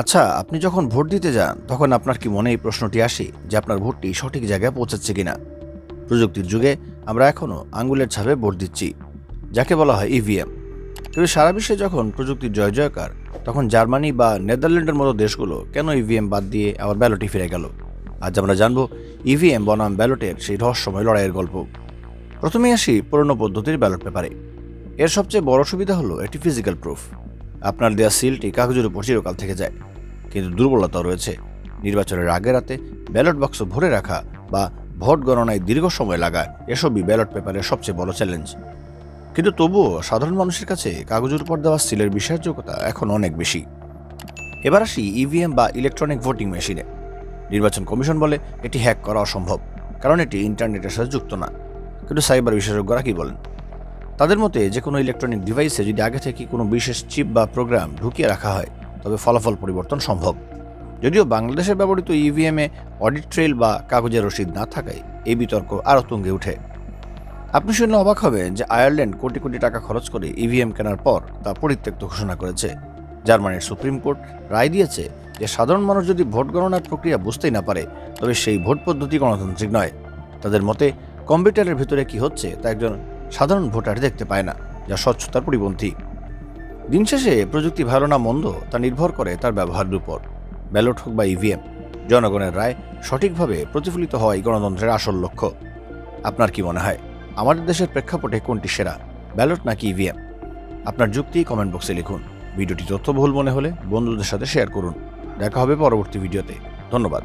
আচ্ছা আপনি যখন ভোট দিতে যান, তখন আপনার কি মনে এই প্রশ্নটি আসে যে আপনার ভোটটি সঠিক জায়গায় পৌঁছাচ্ছে কিনা? প্রযুক্তির যুগে আমরা এখনও আঙ্গুলের ছাপে ভোট দিচ্ছি, যাকে বলা হয় ইভিএম কিন্তু সারা বিশ্বে যখন প্রযুক্তির জয় জয়কার, তখন জার্মানি বা নেদারল্যান্ডের মতো দেশগুলো কেন ইভিএম বাদ দিয়ে আবার ব্যালটে ফিরে গেল? আজ আমরা জানব ইভিএম বনাম ব্যালটের সেই রহস্যময় লড়াইয়ের গল্প। প্রথমেই আসি পুরনো পদ্ধতির ব্যালট পেপারে। এর সবচেয়ে বড় সুবিধা হলো এটি ফিজিক্যাল প্রুফ। আপনার দেওয়া সিলটি কাগজের উপর চিরকাল থেকে যায়। কিন্তু দুর্বলতাও রয়েছে। নির্বাচনের আগে রাতে ব্যালট বাক্স ভরে রাখা বা ভোট গণনায় দীর্ঘ সময় লাগা এসবই ব্যালট পেপারের সবচেয়ে বড় চ্যালেঞ্জ। কিন্তু তবুও সাধারণ মানুষের কাছে কাগজের উপর দেওয়া সিলের বিশ্বাসযোগ্যতা এখন অনেক বেশি। এবার আসি ইভিএম বা ইলেকট্রনিক ভোটিং মেশিনে। নির্বাচন কমিশন বলে এটি হ্যাক করা অসম্ভব, কারণ এটি ইন্টারনেটের সাথে যুক্ত না। কিন্তু সাইবার বিশেষজ্ঞরা কি বলেন? তাদের মতে যে কোনো ইলেকট্রনিক ডিভাইসে যদি আগে থেকে কোনো বিশেষ চিপ বা প্রোগ্রাম ঢুকিয়ে রাখা হয়, তবে ফলাফল পরিবর্তন সম্ভব। যদিও বাংলাদেশে ব্যবহৃত ইভিএমে অডিট ট্রেল বা কাগজের রসিদ না থাকায় এই বিতর্ক আরও তুঙ্গে ওঠে। আপনি শুনলে অবাক হবেন যে আয়ারল্যান্ড কোটি কোটি টাকা খরচ করে ইভিএম কেনার পর তা পরিত্যক্ত ঘোষণা করেছে। জার্মানির সুপ্রিম কোর্ট রায় দিয়েছে যে সাধারণ মানুষ যদি ভোট গণনার প্রক্রিয়া বুঝতেই না পারে, তবে সেই ভোট পদ্ধতি গণতান্ত্রিক নয়। তাদের মতে কম্পিউটারের ভিতরে কি হচ্ছে তা একজন সাধারণ ভোটার দেখতে পায় না, যা স্বচ্ছতার পরিপন্থী। দিন শেষে প্রযুক্তি ভালো না মন্দ, তা নির্ভর করে তার ব্যবহারের উপর। ব্যালট হোক বা ইভিএম জনগণের রায় সঠিকভাবে প্রতিফলিত হওয়াই গণতন্ত্রের আসল লক্ষ্য। আপনার কি মনে হয়, আমাদের দেশের প্রেক্ষাপটে কোনটি সেরা, ব্যালট নাকি ইভিএম আপনার যুক্তি কমেন্ট বক্সে লিখুন। ভিডিওটি তথ্যবহুল মনে হলে বন্ধুদের সাথে শেয়ার করুন। দেখা হবে পরবর্তী ভিডিওতে। ধন্যবাদ।